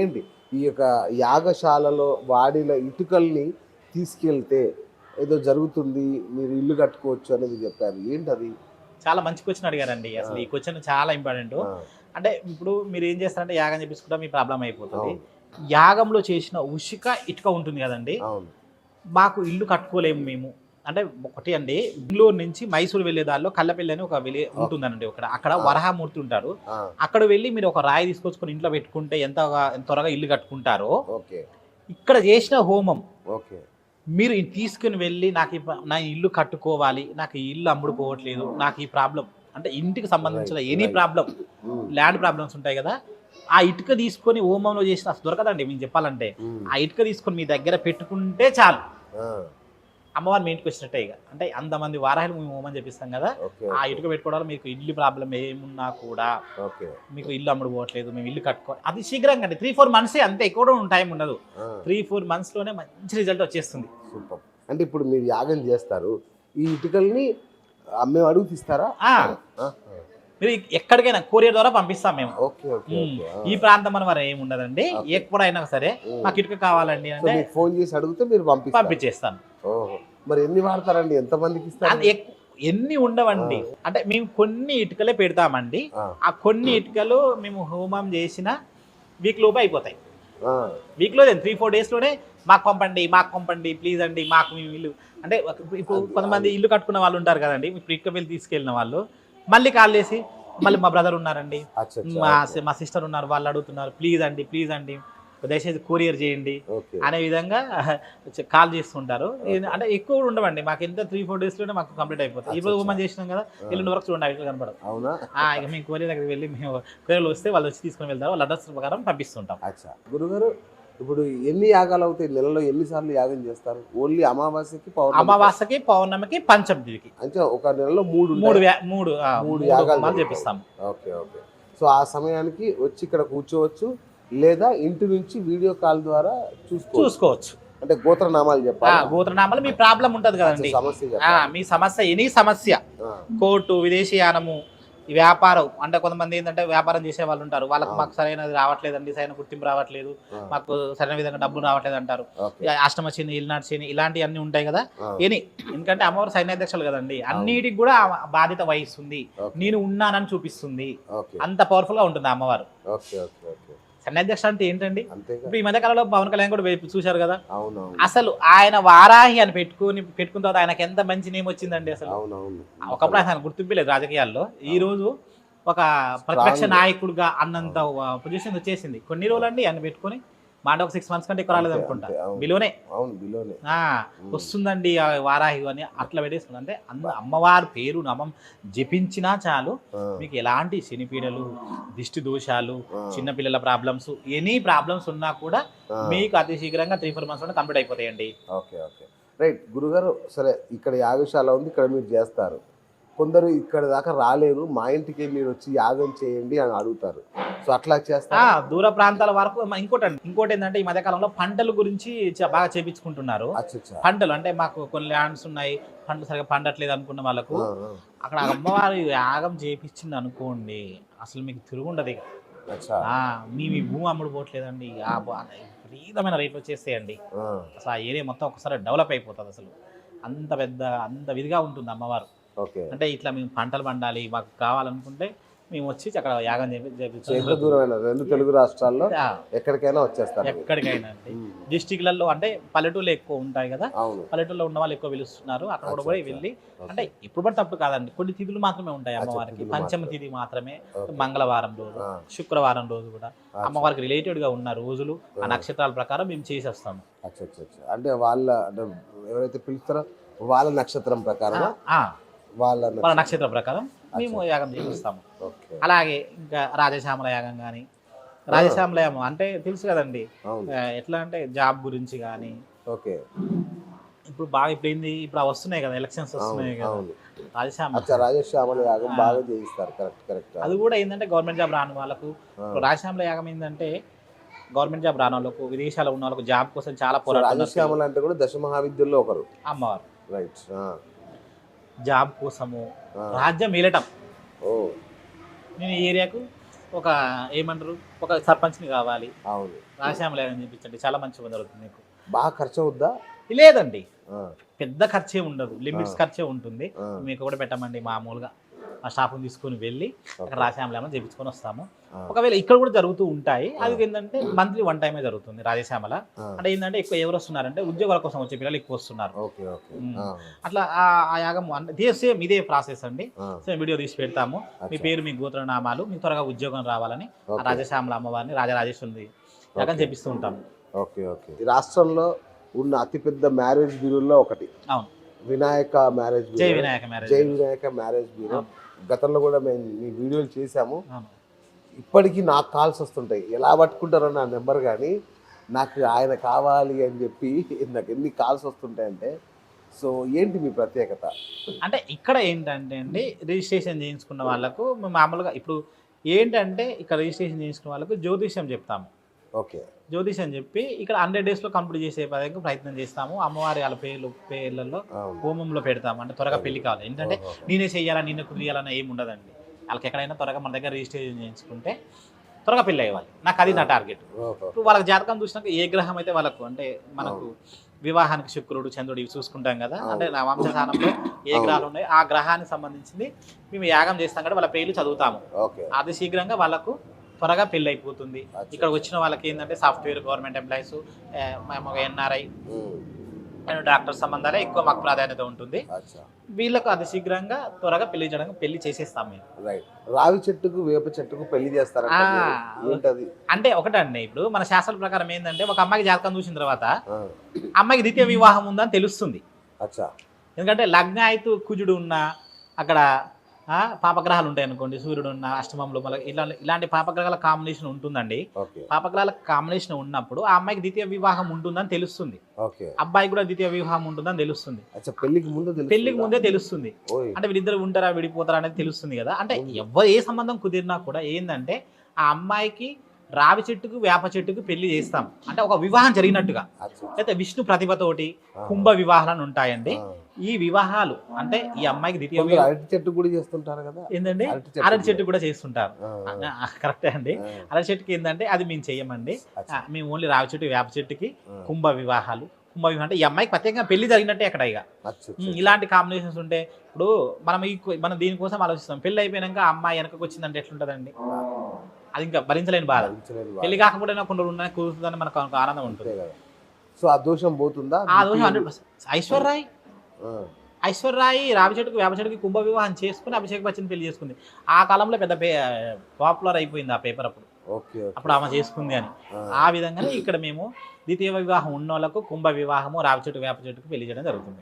ఏంటి? ఈ యొక్క యాగశాలలో వాడిన ఇటుకల్ని తీసుకెళ్తే ఏదో జరుగుతుంది మీరు ఇల్లు కట్టుకోవచ్చు అనేది చెప్పారు. ఏంటి అది చాలా మంచి క్వశ్చన్ అడిగారండి. అసలు ఈ క్వశ్చన్ చాలా ఇంపార్టెంట్ అంటే ఇప్పుడు మీరు ఏం చేస్తారంటే యాగం చేపించుకుంటే మీ ప్రాబ్లం అయిపోతుంది. యాగంలో చేసిన ఉషిక ఇటుక ఉంటుంది కదండి. మాకు ఇల్లు కట్టుకోలేము మేము. అంటే ఒకటి అండి బెంగళూరు నుంచి మైసూరు వెళ్ళే దారిలో కల్లపల్లి అని ఒక విలే ఉంటుందండి అక్కడ. అక్కడ వరహామూర్తి ఉంటారు ఆ, అక్కడ వెళ్ళి మీరు ఒక రాయి తీసుకొచ్చుకొని ఇంట్లో పెట్టుకుంటే ఎంత త్వరగా ఇల్లు కట్టుకుంటారో ఇక్కడ చేసిన హోమం. మీరు తీసుకుని వెళ్ళి నాకు నా ఇల్లు కట్టుకోవాలి నాకు ఈ ఇల్లు అమ్ముడుకోవట్లేదు నాకు ఈ ప్రాబ్లం అంటే ఇంటికి సంబంధించిన any. Problem um, land problems ఉంటాయి కదా ఆ ఇటుక తీసుకొని హోమంలో చేసిన దొరకదండి మేము చెప్పాలంటే. ఉమ్, ఆ ఇటుక తీసుకొని మీ దగ్గర పెట్టుకుంటే చాలు. అమ్మవారు మీ ఇంటికి వచ్చినట్టే ఇక. అంటే అంతమంది వారాలు మేము హోమం చేపిస్తాం కదా ఆ ఇటుక పెట్టుకోవడం మీకు ఇల్లు ప్రాబ్లం ఏమున్నా కూడా ఓకే. మీకు ఇల్లు అమ్ముడు పోవట్లేదు మేము ఇల్లు కట్టుకో అది శీఘ్రంగా అండి. త్రీ ఫోర్ మంత్స్ అంతే ఎక్కువ టైం ఉండదు. త్రీ ఫోర్ మంత్స్లోనే మంచి రిజల్ట్ వచ్చేస్తుంది. సూపర్. అంటే ఇప్పుడు మీరు యాగం చేస్తారు ఈ ఇటుకల్ని అమ్మే అడుగు తీస్తారా? మీరు ఎక్కడికైనా కొరియర్ ద్వారా పంపిస్తాం మేము. ఈ ప్రాంతం అని మరి ఏమి ఉండదండి Okay. ఎప్పుడైనా సరే. మాకు ఇటుక కావాలండి అంటే ఫోన్ చేసి అడిగితే మీరు పంపించేస్తాను. ఓహో. మరి ఎన్ని వాడతారండి? ఎంత మందికి ఇస్తారు? ఎన్ని ఉండవండి. అంటే మేము కొన్ని ఇటుకలే పెడతామండి. ఆ, కొన్ని ఇటుకలు మేము హోమం చేసిన వీక్ లోపు అయిపోతాయి. ఆ, వీక్లో త్రీ ఫోర్ డేస్లోనే మాకు పంపండి మాకు పంపండి ప్లీజ్ అండి మాకు మీ ఇల్లు. అంటే ఇప్పుడు కొంతమంది ఇల్లు కట్టుకున్న వాళ్ళు ఉంటారు కదండి ఇప్పుడు ఇటుక వెళ్ళి తీసుకెళ్ళిన వాళ్ళు. మళ్ళీ కాల్ చేసి మళ్ళీ మా బ్రదర్ ఉన్నారండి. మా సిస్టర్ ఉన్నారు వాళ్ళు అడుగుతున్నారు ప్లీజ్ అండి ప్లీజ్ అండి. దయచేసి కొరియర్ చేయండి అనే విధంగా కాల్ చేస్తుంటారు. అంటే ఎక్కువ కూడా ఉండవండి. మాకు ఎంత త్రీ ఫోర్ డేస్లోనే మాకు కంప్లీట్ అయిపోతుంది. ఇప్పుడు మనం చేసినాం కదా ఎల్లుండి వరకు చూడండి అవి కనపడదు ఇక మేము కొరియర్ దగ్గరికి వెళ్ళి మేము కొరియర్లు వస్తే వాళ్ళు వచ్చి తీసుకొని వెళ్తారు వాళ్ళ అడ్రస్ ప్రకారం పంపిస్తుంటాం. గురుగారు ఇప్పుడు ఎన్ని యాగాలు అవుతాయి? నెలలో ఎన్నిసార్లు యాగం చేస్తారు? ఓన్లీ అమావాస్యకి పౌర్ణమి అమావాస్యకి పౌర్ణమికి పంచమికి. అంటే ఒక నెలలో మూడు మూడు మూడు మూడు యాగాలు. చేపిస్తాం. Okay okay. సో ఆ సమయానికి వచ్చి ఇక్కడ కూర్చోవచ్చు. లేదా ఇంటి నుంచి వీడియో కాల్ ద్వారా చూసుకోవచ్చు. చూసుకోవచ్చు. అంటే గోత్రనామాలు చెప్పాలి? గోత్రనామాలు మీ ప్రాబ్లం ఉంటది కదండి. మీ సమస్య ఎనీ సమస్య. కోర్టు విదేశీయానము వ్యాపారం అంటే కొంతమంది ఏంటంటే వ్యాపారం చేసే వాళ్ళు ఉంటారు. వాళ్ళకి. మాకు సరైనది రావట్లేదండి సరైన గుర్తింపు రావట్లేదు మాకు సరైన విధంగా డబ్బులు రావట్లేదు అంటారు. అష్టమ శని ఇల్నాటి శని ఇలాంటివన్నీ ఉంటాయి కదా. ఎనీ ఎందుకంటే అమ్మవారు సైన్యాధ్యక్షులు కదండి. అన్నిటికి కూడా బాధ్యత వహిస్తుంది. నేను ఉన్నానని చూపిస్తుంది. అంత పవర్ఫుల్గా ఉంటుంది అమ్మవారు. సైన్యాధ్యక్ష అంటే ఏంటండి? ఇప్పుడు ఈ మధ్య కాలంలో పవన్ కళ్యాణ్ కూడా చూశారు కదా. అసలు ఆయన వారాహి అని పెట్టుకుని పెట్టుకున్న తర్వాత ఆయనకి ఎంత మంచి నేమ్ వచ్చిందండి అసలు? ఒకప్పుడు ఆయన గుర్తింపు లేదు రాజకీయాల్లో. ఈ రోజు ఒక ప్రతిపక్ష. నాయకుడుగా అన్నంత పొజిషన్ వచ్చేసింది. కొన్ని రోజులు అండి ఆయన పెట్టుకొని మాట ఒక సిక్స్ మంత్స్ కంటే ఎక్కువ రాలేదు అనుకుంటా. బిలోనే. అవును బిలోనే. ఆ, వస్తుందండి వారాహి అని అట్లా పెట్టేసుకుంది అంటే అంద అమ్మవారి పేరు నమం జపించినా చాలు మీకు ఎలాంటి శనిపీడలు దిష్టి దోషాలు చిన్నపిల్లల ప్రాబ్లమ్స్ ఎనీ ప్రాబ్లమ్స్ ఉన్నా కూడా. మీకు అతి శీఘ్రంగా త్రీ ఫోర్ మంత్స్ కంప్లీట్ అయిపోతాయండి. Okay okay. రైట్ గురుగారు సరే ఇక్కడ యాగశాల ఉంది ఇక్కడ మీరు చేస్తారు. కొందరు ఇక్కడ దాకా రాలేరు మా ఇంటికి మీరు వచ్చి యాగం చేయండి అని అడుగుతారు. సో అట్లా ఆ చేస్తారు దూర ప్రాంతాల వరకు ఇంకోటి అండి ఇంకోటి ఏంటంటే ఈ మధ్య కాలంలో పంటల గురించి బాగా చేపించుకుంటున్నారు. పంటలు అంటే మాకు కొన్ని ల్యాండ్స్ ఉన్నాయి పంటలు సరిగా పండట్లేదు అనుకున్న వాళ్ళకు. అక్కడ అమ్మవారి యాగం చేపించింది అనుకోండి అసలు మీకు తిరుగుండదు ఆ, మీ మీ భూమి అమ్ముడు పోవట్లేదండి. విపరీతమైన రేట్లు వచ్చేస్తాయండి. అసలు ఆ ఏరియా మొత్తం ఒకసారి డెవలప్ అయిపోతుంది అసలు. అంత పెద్ద అంత విధిగా ఉంటుంది అమ్మవారు. అంటే ఇట్లా మేము పంటలు పండాలి మాకు కావాలనుకుంటే మేము వచ్చి అక్కడ యాగం చేపి సో ఎంత చేపించాలి దూరమైన రెండు తెలుగు రాష్ట్రాల్లో ఎక్కడికైనా వచ్చేస్తారు. ఎక్కడికైనా అండి డిస్టిక్లలో అంటే పల్లెటూళ్ళు ఎక్కువ ఉంటాయి కదా పల్లెటూళ్ళలో ఉన్న వాళ్ళు ఎక్కువ పిలుస్తున్నారు అక్కడ కూడా పోయి. వెళ్ళి. అంటే ఇప్పుడు పడితే తప్పు కాదండి కొన్ని తిథులు మాత్రమే ఉంటాయి అమ్మవారికి పంచమ. తిథి మాత్రమే. మంగళవారం రోజు శుక్రవారం రోజు కూడా. అమ్మవారికి రిలేటెడ్గా ఉన్న రోజులు ఆ. నక్షత్రాల ప్రకారం మేము చేసేస్తాము. అంటే వాళ్ళ అంటే ఎవరైతే పిలుస్తారో వాళ్ళ నక్షత్రం ప్రకారం వాళ్ళ వాళ్ళ నక్షత్రం. ప్రకారం మేము యాగం చేపిస్తాము. అలాగే ఇంకా రాజశ్యామల యాగం కానీ రాజశ్యామల యాగం అంటే తెలుసు కదండి. ఎట్లా అంటే జాబ్ గురించి కానీ ఓకే. ఇప్పుడు బాగా ఇప్పుడు ఏంది? ఇప్పుడు వస్తున్నాయి కదా ఎలక్షన్స్ వస్తున్నాయి కదా. రాజశ్యామ రాజశ్యామల. యాగం. బాగా చేయిస్తారు కరెక్ట్ కరెక్ట్. అది కూడా ఏంటంటే గవర్నమెంట్ జాబ్ రాని వాళ్ళకు రాజశ్యామల యాగం ఏంటంటే గవర్నమెంట్ జాబ్ రాని వాళ్ళకు విదేశాల్లో ఉన్న వాళ్ళకు జాబ్ కోసం చాలా పోరాడుతున్నారు. రాజశ్యామల అంటే కూడా దశ మహావిద్యుల్లో ఒకరు. అమ్మవారు. రైట్ జాబ్ కోసము రాజ్యం ఏలటం. ఓ. నేను ఈ ఏరియాకు ఒక ఏమంటారు? ఒక సర్పంచ్ని కావాలి. అవును. రాశామలే అని చెప్పించండి చాలా మంచిగా జరుగుతుంది మీకు బాగా ఖర్చు అవుద్దా లేదండి పెద్ద ఖర్చే ఉండదు. లిమిట్స్ ఖర్చే ఉంటుంది. మీకు కూడా పెట్టమండి మామూలుగా. ఆ షాప్ని తీసుకొని వెళ్ళి అక్కడ రాశామలేమని చేపించుకొని వస్తాము. ఒకవేళ ఇక్కడ కూడా జరుగుతూ ఉంటాయి అది ఏంటంటే మంత్లీ వన్ టైమే జరుగుతుంది రాజశ్యామల. అంటే ఏంటంటే ఎక్కువ ఎవరు వస్తున్నారంటే ఉద్యోగాల కోసం వచ్చే పిల్లలు ఎక్కువ వస్తున్నారు. అట్లా ఆ- యాగం ఇదే సేమ్ ఇదే ప్రాసెస్ అండి. సేమ్ వీడియో తీసి పెడతాము. మీ. పేరు మీ గోత్రనామాలు మీకు త్వరగా ఉద్యోగం రావాలని. రాజశ్యామల అమ్మవారిని రాజరాజేశ్వరి యాగం. చేపిస్తూ ఉంటాము ఓకే ఓకే. ఈ రాష్ట్రంలో ఉన్న అతిపెద్ద మ్యారేజ్ బ్యూరోల్లో ఒకటి. అవును. వినాయక మ్యారేజ్ జై వినాయక మ్యారేజ్ జై వినాయక మ్యారేజ్ బ్యూరో. గతంలో కూడా మేము మీ వీడియోలు చేశాము. ఇప్పటికీ నాకు కాల్స్ వస్తుంటాయి. ఎలా పట్టుకుంటారో నా నెంబర్ కానీ నాకు ఆయన కావాలి అని చెప్పి నాకు ఎన్ని కాల్స్ వస్తుంటాయంటే సో ఏంటి మీ ప్రత్యేకత? అంటే ఇక్కడ ఏంటంటే అండి రిజిస్ట్రేషన్ చేయించుకున్న వాళ్ళకు మేము మామూలుగా ఇప్పుడు ఏంటంటే ఇక్కడ రిజిస్ట్రేషన్ చేయించుకున్న వాళ్ళకు జ్యోతిష్యం చెప్తాము. ఓకే. జ్యోతిష్యం చెప్పి ఇక్కడ హండ్రెడ్ డేస్లో కంప్లీట్ చేసే పదంగా ప్రయత్నం చేస్తాము. అమ్మవారి వాళ్ళ పేర్లు పేర్లలో హోమంలో పెడతాము అంటే త్వరగా పెళ్ళి కావాలి. ఏంటంటే. నేనే చెయ్యాలా నేనే కుదియాలని ఏమి ఉండదండి. వాళ్ళకి ఎక్కడైనా త్వరగా మన దగ్గర రిజిస్ట్రేషన్ చేయించుకుంటే త్వరగా పెళ్ళి అయ్యాలి నాకు అది నా టార్గెట్. ఇప్పుడు వాళ్ళకి జాతకం చూసినాక ఏ గ్రహం అయితే వాళ్ళకు అంటే మనకు వివాహానికి శుక్రుడు చంద్రుడు ఇవి చూసుకుంటాం కదా అంటే నా వంశస్థానంలో ఏ. గ్రహాలు ఉన్నాయి ఆ గ్రహానికి సంబంధించింది మేము యాగం చేస్తాం కాబట్టి వాళ్ళ పేర్లు చదువుతాము. అది శీఘ్రంగా వాళ్ళకు త్వరగా పెళ్ళి అయిపోతుంది. ఇక్కడ వచ్చిన వాళ్ళకి ఏంటంటే సాఫ్ట్వేర్ గవర్నమెంట్ ఎంప్లాయీస్ మేము. ఎన్ఆర్ఐ. డాక్టర్ సంబంధాలే ఎక్కువ మాకు ప్రాధాన్యత ఉంటుంది. వీళ్ళకు అది శీఘ్రంగా త్వరగా పెళ్ళి చేయడానికి పెళ్ళి చేసేస్తాం మేము. రావి చెట్టుకు వేప చెట్టుకు పెళ్ళి. ఏంటది? అంటే ఒకటండి ఇప్పుడు మన శాస్త్రాల ప్రకారం ఏంటంటే ఒక అమ్మాయికి జాతకం చూసిన తర్వాత అమ్మాయికి ద్వితీయ వివాహం ఉందని తెలుస్తుంది. ఎందుకంటే లగ్నాయితు కుజుడు ఉన్న అక్కడ పాపగ్రహాలు ఉంటాయి అనుకోండి సూర్యుడు ఉన్న అష్టమంలో మళ్ళీ ఇలా ఇలాంటి పాపగ్రహాల కాంబినేషన్ ఉంటుందండి. పాపగ్రహాల కాంబినేషన్ ఉన్నప్పుడు ఆ అమ్మాయికి ద్వితీయ వివాహం ఉంటుందని తెలుస్తుంది. ఓకే. అబ్బాయికి కూడా ద్వితీయ వివాహం ఉంటుందని తెలుస్తుంది. పెళ్ళికి ముందు తెలుసు పెళ్ళికి ముందే తెలుస్తుంది. అంటే వీళ్ళిద్దరు ఉంటారా విడిపోతారా అనేది తెలుస్తుంది కదా. అంటే ఎవరు ఏ సంబంధం కుదిరినా కూడా ఏంటంటే ఆ అమ్మాయికి రావి చెట్టుకు వేప చెట్టుకు పెళ్ళి చేస్తాం. అంటే ఒక వివాహం జరిగినట్టుగా. అయితే విష్ణు ప్రతిభతోటి. కుంభ వివాహాలు ఉంటాయండి. ఈ వివాహాలు అంటే ఈ అమ్మాయికి ద్వితీయ కొందరు అరటి చెట్టు కూడా చేస్తుంటారు కదా? ఏంటండి అరటి చెట్టు కూడా. చేస్తుంటారు. కరెక్టే అండి. అరటి చెట్టుకి ఏంటంటే అది మేము. ఆ, మేము ఓన్లీ రావి చెట్టు వేప చెట్టుకి. కుంభ వివాహాలు కుంభ వివాహం అంటే ఈ అమ్మాయికి ప్రత్యేకంగా పెళ్ళి జరిగినట్టే అక్కడ ఇక. ఇలాంటి కాంబినేషన్స్ ఉంటే ఇప్పుడు మనం ఈ మనం దీనికోసం ఆలోచిస్తాం. పెళ్ళి అయిపోయినాక అమ్మాయి వెనకకు వచ్చిందంటే ఎట్లుంటదండి? అది ఇంకా భరించలేని బాధ. పెళ్ళి కాకపోయినా కొన్ని ఉన్నాయి కుదురుతుందని మనకు ఆనందం ఉంటుంది. సో ఆ దోషం పోతుందా? ఆ హండ్రెడ్ పర్సెంట్ ఐశ్వర్రాయ్ ఆ, ఐశ్వర్రాయి రావి చెట్టుకు వేప చెట్టుకి కుంభ వివాహం చేసుకుని అభిషేక్ బచ్చన్ పెళ్ళి చేసుకుంది. ఆ కాలంలో పెద్ద పాపులర్ అయిపోయింది ఆ పేపర్ అప్పుడు. అప్పుడు ఆమె చేసుకుంది అని. ఆ, ఆ విధంగానే ఇక్కడ మేము ద్వితీయ వివాహం ఉన్న వాళ్ళకు కుంభ వివాహము రావి చెట్టు వేప చెట్టుకు పెళ్ళి చేయడం జరుగుతుంది.